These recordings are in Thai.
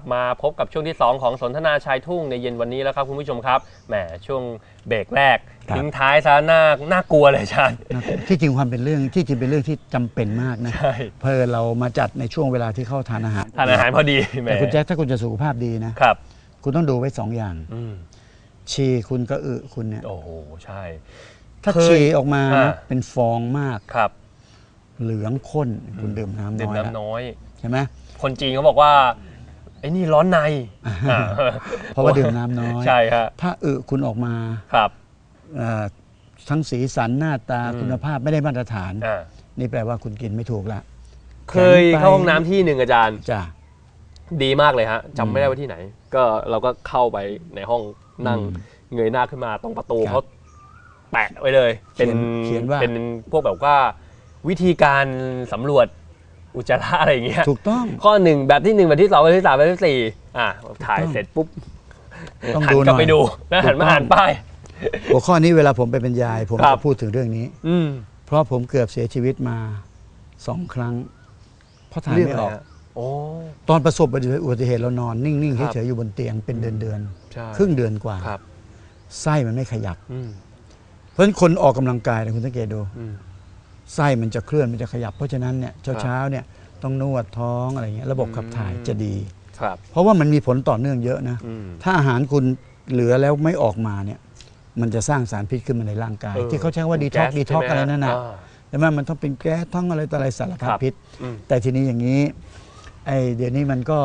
บมาพบกับช่วงที่ 2 ของสนทนาชายทุ่งในเย็นวันนี้แล้วครับคุณผู้ชมครับแหมช่วงเบรกแรกครับ ทิ้งท้ายซะน่าน่ากลัวเลยอาจารย์ นะที่จริงความเป็นเรื่องที่จริงเป็นเรื่องที่จำเป็นมากนะใช่ เพอเรามาจัดในช่วงเวลาที่เข้าทานอาหารทานอาหารพอดีแหมแต่คุณแจ็คถ้าคุณจะสุขภาพดีนะ ครับ คุณต้องดูไว้สองอย่าง อืมฉี่คุณกับอึคุณเนี่ยโอ้โหใช่ ถ้าเคยฉี่ออกมาอ่า เป็นฟองมากครับเหลืองข้นคุณดื่มน้ำดื่น้มอยละน้ำน้อย ใช่ไหมคนจีนเขาบอกว่า ไอ้นี่ร้อนในอ่าเพราะว่าดื่มน้ำน้อยใช่ครับถ้าอึคุณออกมาครับเอ่อทั้งสีสันหน้าตาอืมคุณภาพไม่ได้มาตรฐาน อ่านี่แปลว่าคุณกินไม่ถูกละเคยเข้าห้องน้ำที่หนึ่งอาจารย์ จ้ะ ดีมากเลยฮะจำไม่ได้ว่าที่ไหน ก็เราก็เข้าไปในห้องนั่งอืมเงยหน้าขึ้นมาตรงประตูครับเขาแปะไว้เลย เป็นเขียนว่า เป็นพวกแบบว่าวิธีการสำรวจ อุจจาระอะไรอย่างเงี้ยถูกต้องข้อหนึ่งแบบที่หนึ่งแบบที่สองแบบที่สามแบบที่สี่อะถ่ายถูกต้องเสร็จปุ๊บต้องหันดูกลับหน่อยไปดูแล้วหันมาถูกต้องอ่านป้ายหัวข้อนี้เวลาผมไปบรรยาย ผมครัจะบพูดถึงเรื่องนี้ อืมเพราะผมเกือบเสียชีวิตมาสองครั้ง เพราะถ่ายเรื่องไม่อะไรออกฮะโอ้ตอนประสบอุบัติเหตุเรานอน นิ่งครับๆเฉยๆอยู่บนเตียงเป็นเดือนเดือนใช่ๆครึ่งเดือนกว่าครับไส้มันไม่ขยับอืมเพราะฉะนั้นคนออกกำลังกายนะคุณสังเกตดูอืม ไส้มันจะเคลื่อนมันจะขยับ เพราะฉะนั้นเนี่ยเช้าๆเนี่ยต้องนวดท้องอะไรเงี้ยระบบขับถ่ายอืมจะดี ครับ เพราะว่ามันมีผลต่อเนื่องเยอะนะ อืม ถ้าอาหารคุณเหลือแล้วไม่ออกมาเนี่ยมันจะสร้างสารพิษขึ้นมาในร่างกาย เออที่เขาใช้คำว่าดีท็อกแสดีท็อกใช่อะไรหมนั่นนะอ่าแต่ว่ามันต้องเป็นแก๊สทั้งอะไรต่ออะไรสารพัดครับพิษ อืมแต่ทีนี้อย่างนี้ไอ้เดี๋ยวนี้มันก็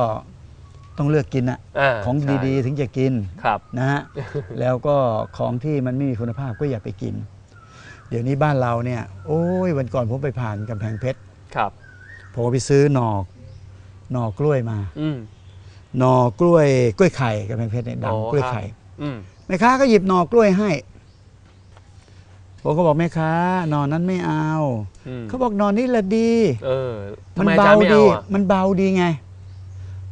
ต้องเลือกกินอะาของใช่ ดีๆ ถึงจะกินครับ นะฮะ แล้วก็ของที่มันไม่มีคุณภาพก็อย่าไปกิน เดี๋ยวนี้บ้านเราเนี่ย โอ้ยวันก่อนผมไปผ่านกำแพงเพชรครับ ผมก็ไปซื้อหนอกหนอกล้วยมา อืม หนอกล้วยกล้วยไข่กำแพงเพชรเนี่ยดังอ๋อกล้วยครับ ไข่อืม แม่ค้าก็หยิบหนอกล้วยให้ ผมก็บอกแม่ค้าหนอนั้นไม่เอา อืมเขาบอกหนอนนี่แหละดี เออทำมันไมอาเบาจารย์ไม่ดีเอาอะ มันเบาดีไง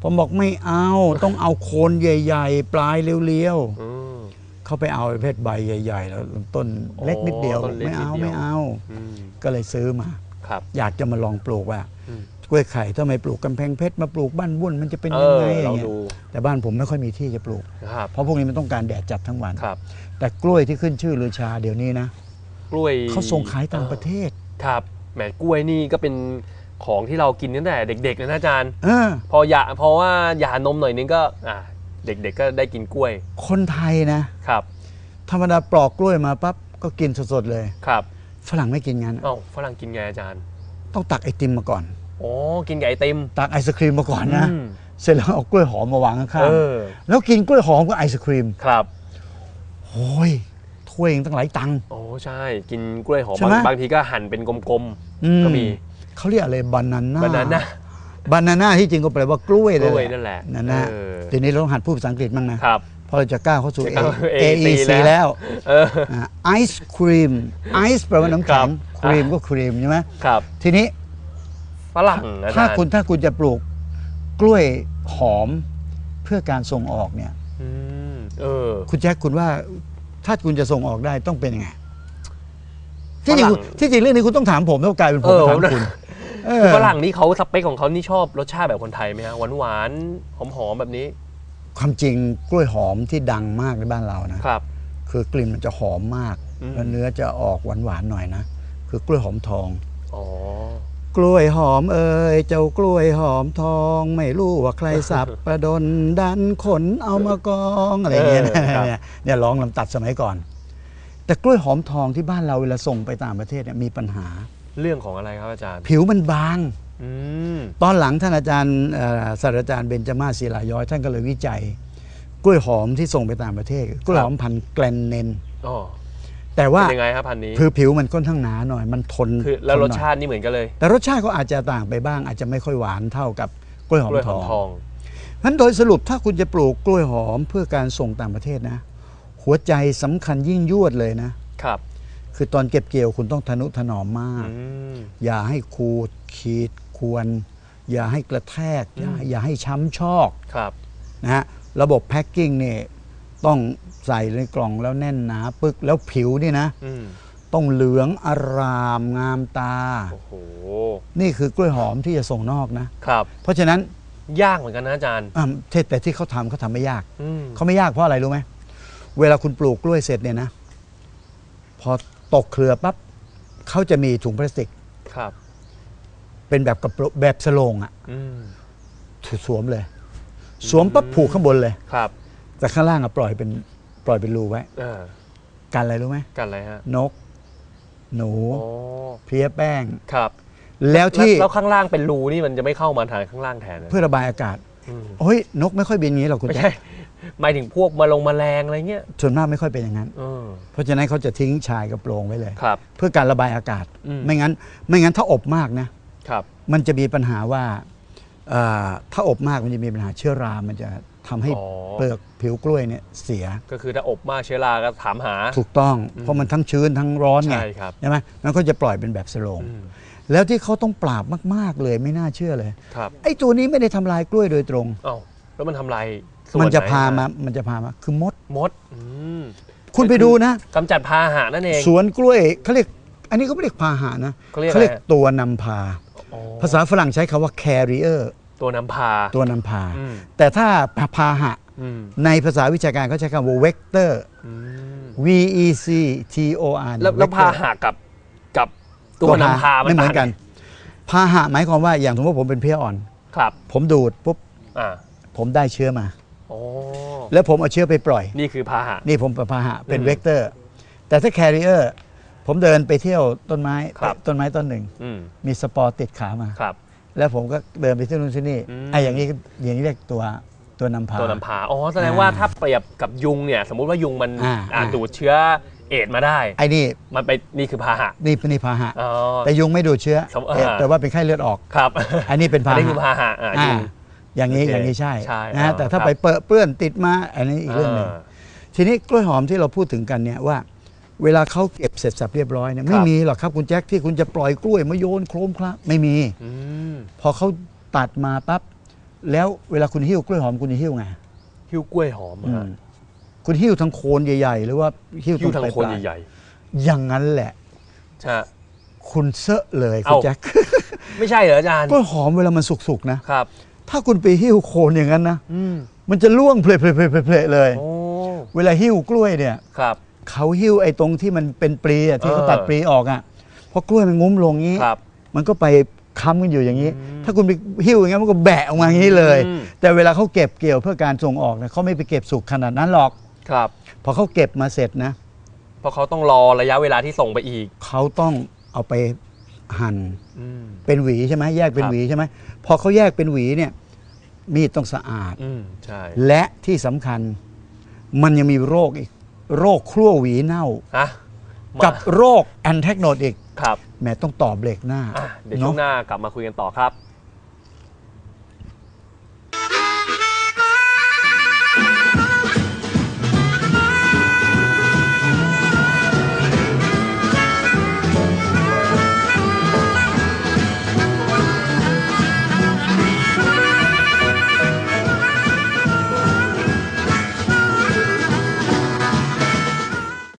ผมบอกไม่เอา ต้องเอาโคนใหญ่ ๆ ปลายเรียวอืมๆ เขาไปเอาประเพศใบใหญ่ ๆ แล้วต้นอ๋อเล็กนิดเดียว ต้นเล็กไม่เอานิดเดียว ไม่เอา อืมก็เลยซื้อมา ครับ อยากจะมาลองปลูกว่าอืม กล้วยไข่ถ้าไม่ปลูกกำแพงเพชรมาปลูกบ้านวุ่นมันจะเป็นเอยังอไงอเราย่างเงี้ยดูแต่บ้านผมไม่ค่อยมีที่จะปลูก ครับเพราะพวกนี้มันต้องการแดดจัดทั้งวัน ครับ แต่กล้วยที่ขึ้นชื่อลือชาเดี๋ยวนี้นะกล้วยเขาส่งขายต่างประเทศ ครับแหมกล้วยนี่ก็เป็นของที่เรากินตั้งแต่เด็กๆเลยนะอาจารย์ เออ พอหยาเพราะว่าหยานมหน่อยนึงก็อ่า เด็กๆก็ได้กินกล้วยคนไทยนะ ครับ ธรรมดาปลอกกล้วยมาปั๊บก็กินสดๆเลย ครับฝรั่งไม่กินงั้น เอ้าฝรั่งกินไงอาจารย์ต้องตักไอติมมาก่อน อ๋อกินกับไอติมตักไอศครีมมาก่อนนะ อืม เสร็จแล้วเอากล้วยหอมมาวางข้างเออๆแล้วกินกล้วยหอมกับไอศครีมครับ โอ้ยถ้วยเองตั้งหลายตังค์ โอ้ใช่ กินกล้วยหอมใช่ไหมบางบางทีก็หั่นเป็นกลมอืๆ ก็มี เขาเรียกอะไรบานาน่าบานาน่า บานาน่าที่จริงก็แปลว่ากล้วยกเลยล้วยนั่นแหละนั่นนะเออทีนี้เราต้องหัดพูดภาษาอังกฤษบ้างนะครับเพราะเราจะก้าวเข้าสู่จะก้าว A- AEC AEC แล้วเออไอศครีมไอซ์แปลว่าน้ำแข็งคครับรีมก็ครีมใช่ไหมครับ ทีนี้ฝรั่งอาถ้าจารย์คุณถ้าคุณจะปลูกกล้วยหอมเพื่อการส่งออกเนี่ยอืมเออคุณแจ็คคุณว่าถ้าคุณจะส่งออกได้ต้องเป็นยังไงที่จริงฝรั่งคุณที่จริงเรื่องนี้คุณต้องถามผมต้องกลายเป็นผมเออมาถามผมคุณ เออฝรั่งนี่เขาสเปคของเขานี่ชอบรสชาติแบบคนไทยไหมฮะหวานหวานหอมหอมๆแบบนี้ความจริงกล้วยหอมที่ดังมากในบ้านเรานะครับ คือกลิ่นมันจะหอมมากอืมแล้วเนื้อจะออกหวานหวานๆหน่อยนะคือกล้วยหอมทองอ๋อกล้วยหอมเอ่ยเจ้ากล้วยหอมทองไม่รู้ว่าใครสับประดนดันขนเอามากองอะไรอย่างเงี้ยนะเออครับเนี่ยเนี่ยร้องลำตัดสมัยก่อน แต่กล้วยหอมทองที่บ้านเราเวลาส่งไปต่างประเทศเนี่ยมีปัญหา เรื่องของอะไรครับอาจารย์ ผิวมันบาง อืม ตอนหลังท่านอาจารย์เอ่อศาสตราจารย์เบญจมาศศิลาย้อย ท่านก็เลยวิจัย กล้วยหอมที่ส่งไปต่างประเทศ กล้วยหอมพันธุ์แกลนเนน อ๋อ แต่ว่าเป็นยังไงครับพันธุ์นี้ คือผิวมันค่อนข้างหนาหน่อยมันทนคือแล้วทนหรน่อยสชาตินี่เหมือนกันเลยแต่รสชาติก็อาจจะต่างไปบ้าง อาจจะไม่ค่อยหวานเท่ากับกล้วยหอมกล้วยทหออมงทองนั้นโดยสรุปถ้าคุณจะปลูกกล้วยหอมเพื่อการส่งต่างประเทศนะ หัวใจสำคัญยิ่งยวดเลยนะ ครับ คือตอนเก็บเกี่ยวคุณต้องทนุถนอมมากอืมอย่าให้ขูดขีดควร อย่าให้กระแทก อย่าอืมอย่าให้ช้ำชอกครับนะฮะระบบแพ็คกิ้งเนี่ยต้องใส่ในกล่องแล้วแน่นหนาปึกแล้วผิวนี่นะอืมต้องเหลืองอารามงามตาโอ้โหนี่คือกล้วยหอมที่จะส่งนอกนะครับ เพราะฉะนั้นยากเหมือนกันนะอาจารย์อ่าที่แต่ที่เขาทำเขาทำไม่ยากอืมเขาไม่ยากเพราะอะไรรู้ไหมเวลาคุณปลูกกล้วยเสร็จเนี่ยนะพอ ตกเครือปั๊บเขาจะมีถุงพลาสติก ครับ เป็นแบบกระโปรงแบบสโลงอะอืมสวมเลย สวมปั๊บผูกข้างบนเลย ครับแต่ข้างล่างอะปล่อยเป็นปล่อยเป็นรูไว้ เออกันอะไรรู้ไหมกันอะไรฮะนก หนู โอ้เพลี้ยแป้ง ครับแล้วที่แล้วข้างล่างเป็นรูนี่มันจะไม่เข้ามาทางข้างล่างแทนเลยเพื่อระบายอากาศ ม โอ้ยนกไม่ค่อยบินอย่างนี้หรอกคุณไม่แจ๊ใช่ค หมายถึงพวกมาลงแมลงอะไรเงี้ยส่วนมากไม่ค่อยเป็นอย่างนั้น เออ เพราะฉะนั้นเขาจะทิ้งชายกระโปรงไว้เลย ครับ เพื่อการระบายอากาศ อืม ไม่งั้น ไม่งั้นถ้าอบมากนะ ครับ มันจะมีปัญหาว่าเอ่อถ้าอบมากมันจะมีปัญหาเชื้อรา มันจะทำให้อ๋อ เปลือกผิวกล้วยเนี่ยเสีย ก็คือถ้าอบมากเชื้อราก็ถามหา ถูกต้องอืมเพราะมันทั้งชื้นทั้งร้อนไงใช่ครับ ใช่ไหมมันก็จะปล่อยเป็นแบบสโลง อืมแล้วที่เขาต้องปราบมาก ๆ เลยไม่น่าเชื่อเลย ครับไอ้ตัวนี้ไม่ได้ทำลายกล้วยโดยตรง เอ้าแล้วมันทำลาย ส่วมันจะไหพามา มันจะพามา คือมด มดอืมคุณไปดูนะ กำจัดพาหะนั่นเอง สวนกล้วยเขาเรียก อันนี้เขาไม่เรียกพาหะนะเขาเรียกเขาเรียกอะไรฮะตัวนำพา อ๋อภาษาฝรั่งใช้คำว่า carrier ตัวนำพา ตัวนำพา อืม แต่ถ้าพาหะ อืมในภาษาวิชาการเขาใช้คำว่า vector อืม V E C T O R แล้วแล้ว vector พาหะกับกับตัวนำพาไม่เหมือนกัน ต่างพาหะหมายความว่าอย่างสมมติผมเป็นเพลี้ยอ่อน ครับผมดูดปุ๊บอ่าผมได้เชื้อมา โอ้แล้วผมเอาเชื้อไปปล่อย นี่คือพาหะ นี่ผมเป็นพาหะเป็นอืมเวกเตอร์ แต่ถ้าแคริเออร์ผมเดินไปเที่ยวต้นไม้ครับ ต้นไม้ต้นหนึ่ง อืมมีสปอร์ติดขามา ครับ แล้วผมก็เดินไปที่นู่นที่นี่อืม ไอ้อย่างนี้อย่างนี้เรียกตัวตัวนำพา ตัวนำพาอ๋อแสดงว่าอ่าถ้าเปรียบกับยุงเนี่ย สมมุติว่ายุงมันอ่าอ่า อ่าดูดเชื้อเอดส์มาได้ ไอ้นี่มันไปนี่คือพาหะนี่เป็นนี่พาหะ อ๋อ แต่ยุงไม่ดูดเชื้อสมอ่าเอ๊ะแต่ว่าเป็นไข้เลือดออก ครับ อันนี้เป็นอัพานนี้คือหะพาหะอ่าอ่ายุง อย่างนี้โอเคอย่างนี้ใช่ใช่นะอ๋ฮะอแต่ถ้าครับ ไปเปรอะเปื้อนติดมาอันนี้อีกเรื่องหนึ่งาทีนี้กล้วยหอมที่เราพูดถึงกันเนี่ยว่า เวลาเขาเก็บเสร็จสับเรียบร้อยเนี่ยไม่ครับมีหรอกครับคุณแจ็คที่คุณจะปล่อยกล้วยมาโยนโครมคละไม่มี อืมพอเขาตัดมาปั๊บแล้วเวลาคุณหิ้วกล้วยหอมคุณจะหิ้วไงหิ้วกล้วยหอมอืฮะมคุณหิ้วทั้งโคนใหญ่ ๆ หรือว่าหิ้วหิ้วตรทางปลายโคนๆใหญ่อย่างนั้นแหละ ๆใช่ คุณเซอะเลยคุณเอ้า แจ็ค ไม่ใช่เหรออาจารย์กล้วยหอมเวลามันสุกๆนะครับ ถ้าคุณไปหิ้วโคนอย่างนั้นนะอืมมันจะล่วงเพลๆๆๆๆเลย โอ้เวลาหิ้วกล้วยเนี่ย ครับ เขาหิ้วไอ้ตรงที่มันเป็นปลีอะที่เขาเออ ตัดปลีออกอะเพราะกล้วยมันงุ้มลงงี้ ครับ มันก็ไปค้ำกันอยู่อย่างนี้อืมถ้าคุณไปหิ้วอย่างงี้นมันก็แบะออกมาอย่างนี้เลย อืม แต่เวลาเขาเก็บเกี่ยวเพื่อการส่งออกเนี่ยเขาไม่ไปเก็บสุกขนาดนั้นหรอก ครับ พอเขาเก็บมาเสร็จนะเพราะเขาต้องรอระยะเวลาที่ส่งไปอีก เขาต้องเอาไป หั่นอืมเป็นหวีใช่ไหมแยกเป็นครับหวีใช่ไหมพอเขาแยกเป็นหวีเนี่ยมีดต้องสะอาดอืมใช่และที่สำคัญมันยังมีโรคอีก โรคครั่วหวีเน่าฮะมากับโรคแอนแทกโนดอีกครับแหมต้องต่อเบรกหน้าอะเดี๋ยวช่วงหน้ากลับมาคุยกันต่อครับ